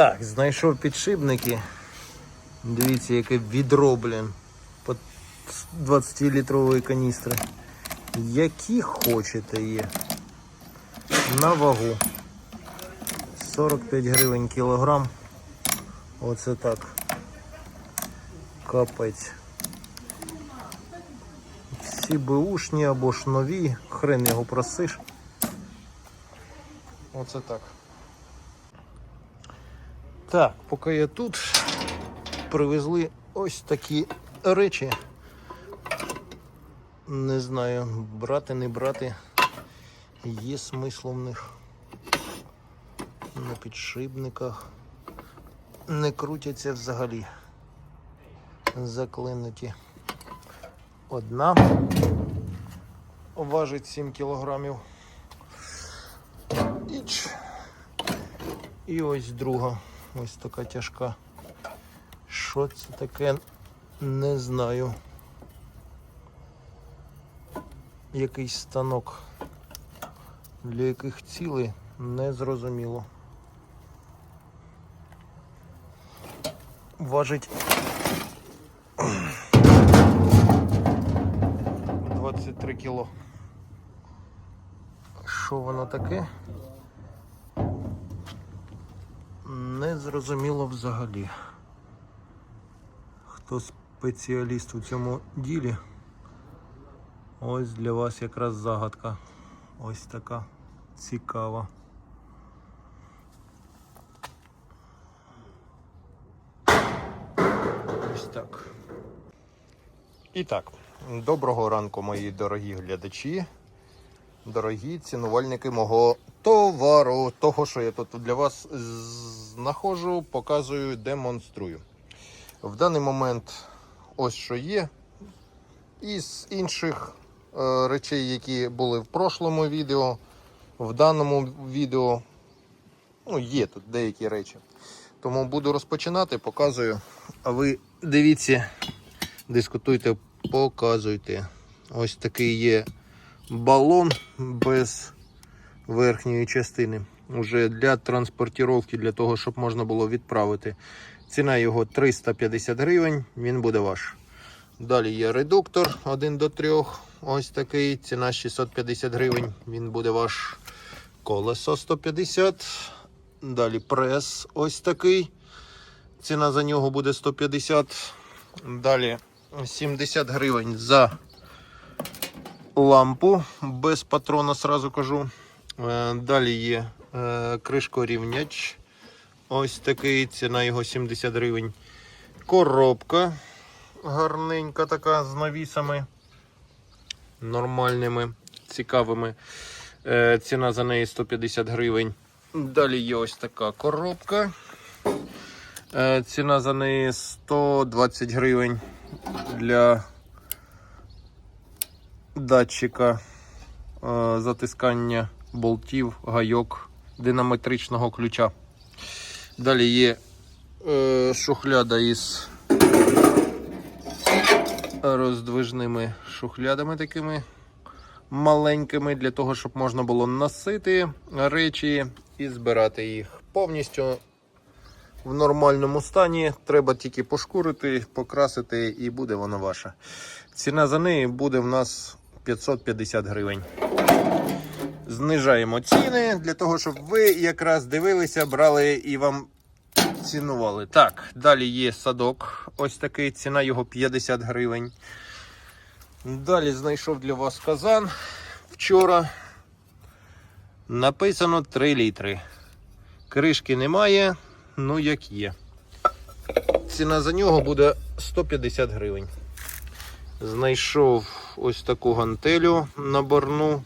Так, знайшов підшипники. Дивіться, яке відро, блін. По 20-літрової каністри. Які хочете є. На вагу. 45 гривень кілограм. Оце так. Капець. Всі беушні або ж нові, хрен його просиш. Оце так. Так, поки я тут, привезли ось такі речі. Не знаю, брати, не брати. Є смисл в них. На підшипниках. Не крутяться взагалі. Заклинуті. Одна важить 7 кілограмів. І ось друга. Ось така тяжка. Що це таке? Не знаю. Якийсь станок. Для яких цілей не зрозуміло. Важить 23 кіло. Що воно таке? Не зрозуміло взагалі. Хто спеціаліст у цьому ділі? Ось для вас якраз загадка. Ось така цікава. Ось так. І так, доброго ранку, мої дорогі глядачі, дорогі цінувальники мого товару, того, що я тут для вас знаходжу, показую, демонструю. В даний момент ось що є. Із інших е, речей, які були в прошлому відео, в даному відео ну, є тут деякі речі. Тому буду розпочинати, показую. А ви дивіться, дискутуйте, показуйте. Ось такий є балон без верхньої частини. Уже для транспортировки, для того, щоб можна було відправити. Ціна його 350 гривень, він буде ваш. Далі є редуктор 1 до 3. Ось такий. Ціна 650 гривень. Він буде ваш колесо 150. Далі прес ось такий. Ціна за нього буде 150. Далі 70 гривень за лампу без патрона, сразу кажу. Е, Далі є кришкорівняч. Ось такий. Ціна його 70 гривень. Коробка гарненька така з навісами нормальними, цікавими. Е, ціна за неї 150 гривень. Далі є ось така коробка. Е, ціна за неї 120 гривень для датчика е, затискання болтів, гайок динаметричного ключа. Далі є е, шухляда із роздвижними шухлядами такими маленькими, для того, щоб можна було носити речі і збирати їх повністю в нормальному стані. Треба тільки пошкурити, покрасити, і буде воно ваше. Ціна за неї буде в нас 550 гривень. Знижаємо ціни для того, щоб ви якраз дивилися, брали і вам цінували. Так, далі є садок. Ось такий, ціна його 50 гривень. Далі знайшов для вас казан. Вчора написано 3 літри. Кришки немає, ну як є. Ціна за нього буде 150 гривень. Знайшов ось таку гантелю наборну.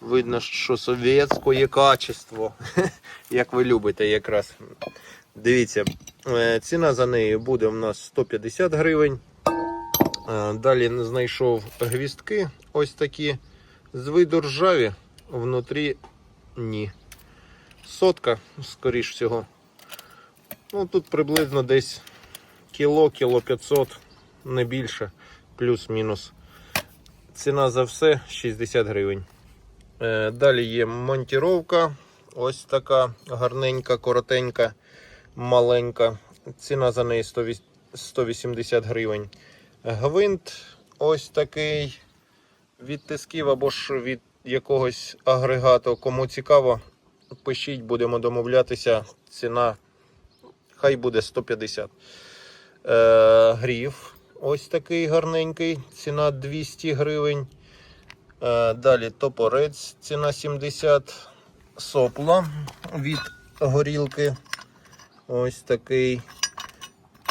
Видно, що совєтське качество, як ви любите якраз. Дивіться, е, ціна за неї буде у нас 150 гривень. Е, Далі знайшов гвістки ось такі з виду ржаві, внутрі ні. Сотка, скоріш всього. Ну, тут приблизно десь кіло, кіло 500, не більше, плюс-мінус. Ціна за все 60 гривень. Е, Далі є монтіровка Ось така гарненька, коротенька, маленька. Ціна за неї 180 гривень. Гвинт ось такий від тисків або ж від якогось агрегату. Кому цікаво, пишіть, будемо домовлятися. Ціна хай буде 150. Е, гріф ось такий гарненький, ціна 200 гривень. Е, далі топорець, ціна 70 сопла від горілки. Ось такий.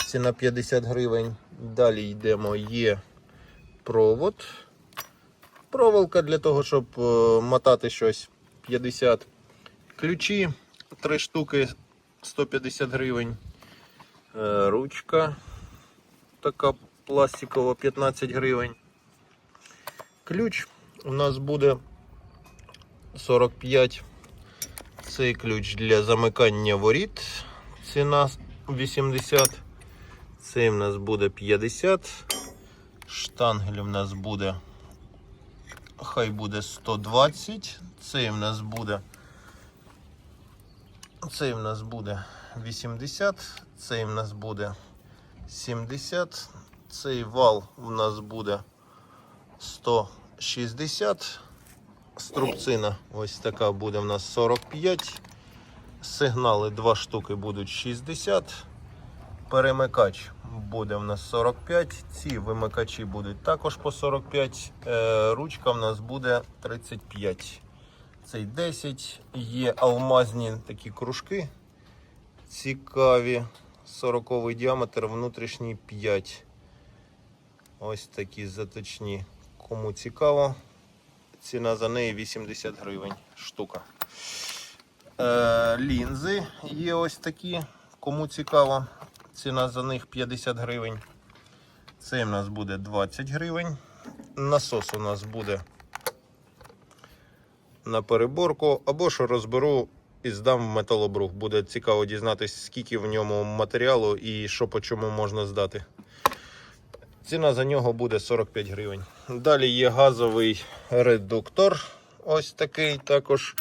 Ціна 50 гривень. Далі йдемо, є провод. Проволока для того, щоб е, мотати щось 50. Ключі 3 штуки 150 гривень. Е, Ручка така пластикова 15 гривень. Ключ у нас буде 45. Цей ключ для замикання воріт. Ціна 80. Цей в нас буде 50. Штангель у нас буде. Хай буде 120. Цей в нас буде. Цей в нас буде 80. Цей в нас буде 70. Цей вал у нас буде 160. Струбцина ось така буде в нас 45. Сигнали 2 штуки будуть 60. Перемикач буде в нас 45. Ці вимикачі будуть також по 45. Е, ручка в нас буде 35. Цей 10. Є алмазні такі кружки. Цікаві. 40 діаметр, внутрішній 5. Ось такі заточні. Кому цікаво, ціна за неї 80 гривень штука. Е, лінзи є ось такі. Кому цікаво, ціна за них 50 гривень. Цей у нас буде 20 гривень. Насос у нас буде на переборку, або що розберу і здам в металобрух. Буде цікаво дізнатися, скільки в ньому матеріалу і що по чому можна здати. Ціна за нього буде 45 гривень. Далі є газовий редуктор. Ось такий також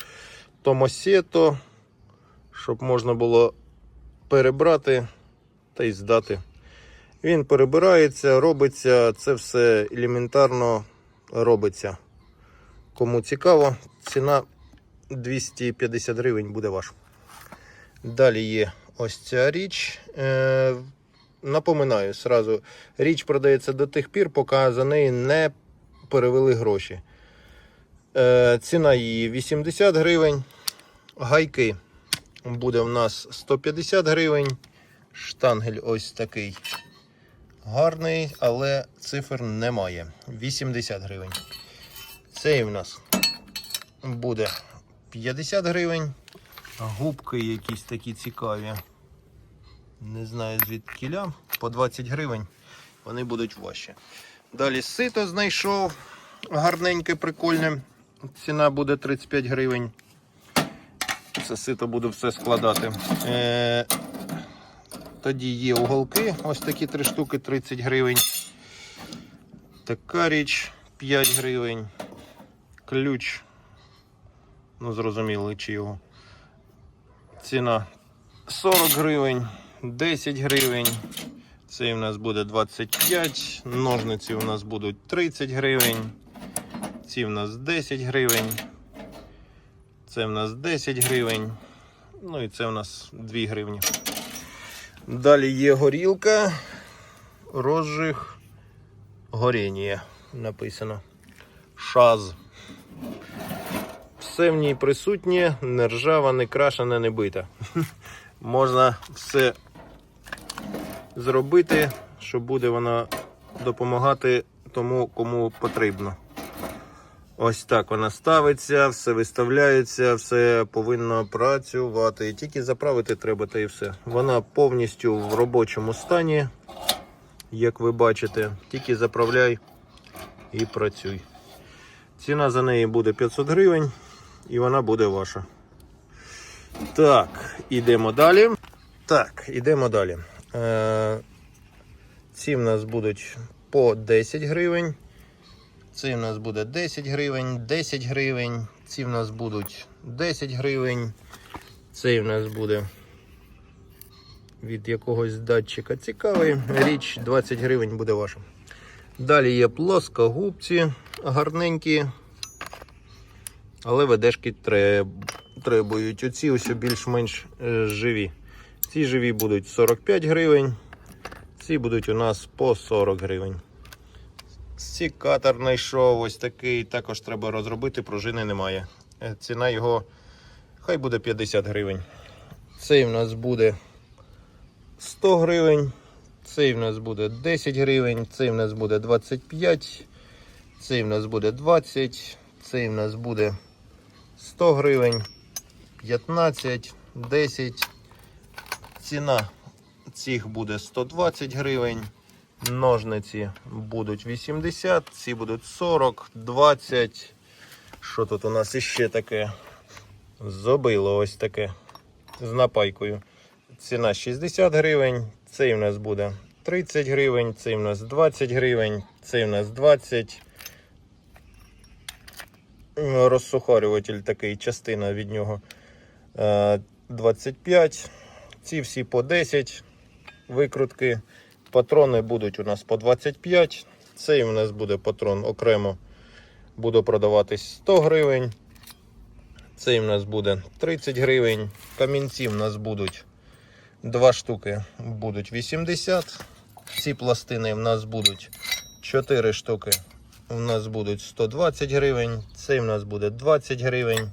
Томосето, щоб можна було перебрати та й здати. Він перебирається, робиться, це все елементарно робиться. Кому цікаво, ціна 250 гривень буде ваш. Далі є ось ця річ. Напоминаю сразу, річ продається до тих пір, поки за неї не перевели гроші. Е, ціна її 80 гривень. Гайки буде в нас 150 гривень. Штангель ось такий гарний, але цифр немає. 80 гривень. Цей в нас буде 50 гривень. Губки якісь такі цікаві. Не знаю звідкіля. По 20 гривень. Вони будуть важчі. Далі сито знайшов. Гарненьке, прикольне. Ціна буде 35 гривень. Це сито буду все складати. Е, тоді є уголки. Ось такі три штуки 30 гривень. Така річ 5 гривень. Ключ. Ну, зрозуміло, чи його. Ціна 40 гривень, 10 гривень. Цей у нас буде 25. Ножниці у нас будуть 30 гривень. Ці в нас 10 гривень. Це в нас 10 гривень. Ну і це в нас 2 гривні. Далі є горілка. Розжиг горіння написано. Шаз. Все в ній присутнє, не ржава, не крашена, не бита. Можна все зробити, що буде вона допомагати тому, кому потрібно. Ось так вона ставиться, все виставляється, все повинно працювати. Тільки заправити треба та і все. Вона повністю в робочому стані, як ви бачите. Тільки заправляй і працюй. Ціна за неї буде 500 гривень і вона буде ваша. Так, ідемо далі. Так, ідемо далі. Е, ці в нас будуть по 10 гривень. Ці в нас буде 10 гривень, 10 гривень. Ці в нас будуть 10 гривень, Цей в нас буде від якогось датчика цікавий. Річ 20 гривень буде ваша. Далі є плоскогубці, гарненькі, але ведешки треб... требують. Оці ось більш-менш е, живі. Ці живі будуть 45 гривень, ці будуть у нас по 40 гривень. Сікатор знайшов ось такий, також треба розробити, пружини немає. Е, Ціна його хай буде 50 гривень. Цей в нас буде 100 гривень, цей в нас буде 10 гривень, цей в нас буде 25, цей в нас буде 20, цей в нас буде 100 гривень, 15, 10. Ціна цих буде 120 гривень. Ножниці будуть 80, ці будуть 40, 20. Що тут у нас іще таке? Зобило ось таке з напайкою. Ціна 60 гривень, цей у нас буде 30 гривень, цей у нас 20 гривень, цей у нас 20. Розсухарюватель такий, частина від нього е, 25. Ці всі по 10 викрутки. Патрони будуть у нас по 25. Цей у нас буде патрон окремо. Буде продаватись 100 гривень. Цей у нас буде 30 гривень. Камінці у нас будуть Два штуки будуть 80. Ці пластини в нас будуть 4 штуки. У нас будуть 120 гривень. Цей в нас буде 20 гривень.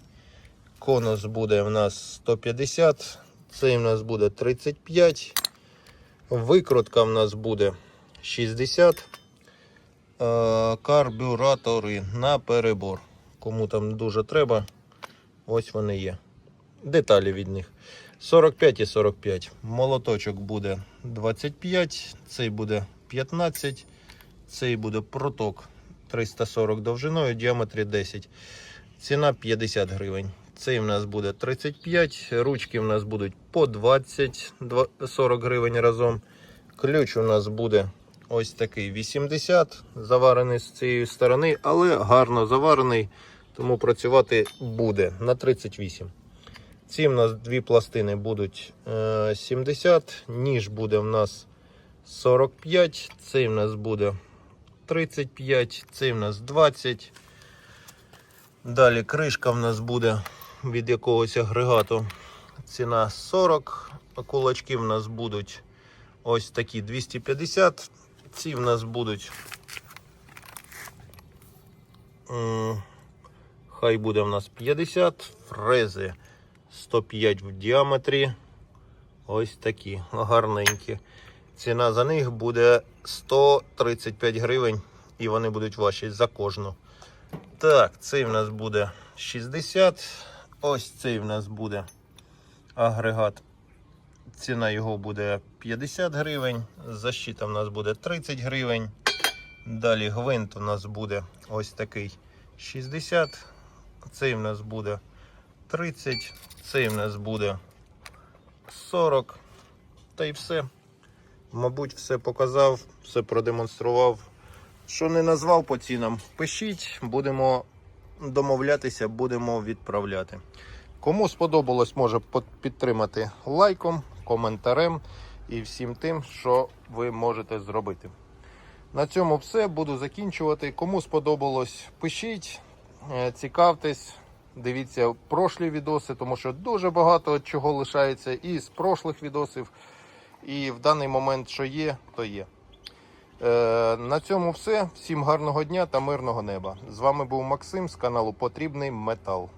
Конус буде в нас 150. Цей в нас буде 35. Викрутка в нас буде 60. Е, Карбюратори на перебор. Кому там дуже треба, ось вони є. Деталі від них. 45 і 45. Молоточок буде 25, цей буде 15, цей буде проток 340 довжиною, діаметрі 10. Ціна 50 гривень. Цей в нас буде 35, ручки в нас будуть по 20, 40 гривень разом. Ключ у нас буде ось такий 80, заварений з цієї сторони, але гарно заварений, тому працювати буде на 38. Ці в нас дві пластини будуть е, 70, ніж буде в нас 45, цей в нас буде 35, цей в нас 20. Далі кришка в нас буде від якогось агрегату. Ціна 40. Кулачки в нас будуть ось такі 250. Ці в нас будуть. Хай буде в нас 50 фрези. 105 в діаметрі. Ось такі гарненькі. Ціна за них буде 135 гривень, і вони будуть ваші за кожну. Так, цей в нас буде 60. Ось цей в нас буде агрегат. Ціна його буде 50 гривень. Защита в нас буде 30 гривень. Далі гвинт у нас буде ось такий 60. Цей в нас буде 30, цей в нас буде 40. Та й все. Мабуть, все показав, все продемонстрував. Що не назвав по цінам, пишіть, будемо домовлятися, будемо відправляти. Кому сподобалось, може підтримати лайком, коментарем і всім тим, що ви можете зробити. На цьому все. Буду закінчувати. Кому сподобалось, пишіть, е, цікавтесь. Дивіться прошлі відоси, тому що дуже багато чого лишається і з прошлих відосів. І в даний момент, що є, то є. Е, на цьому все. Всім гарного дня та мирного неба. З вами був Максим з каналу Потрібний Метал.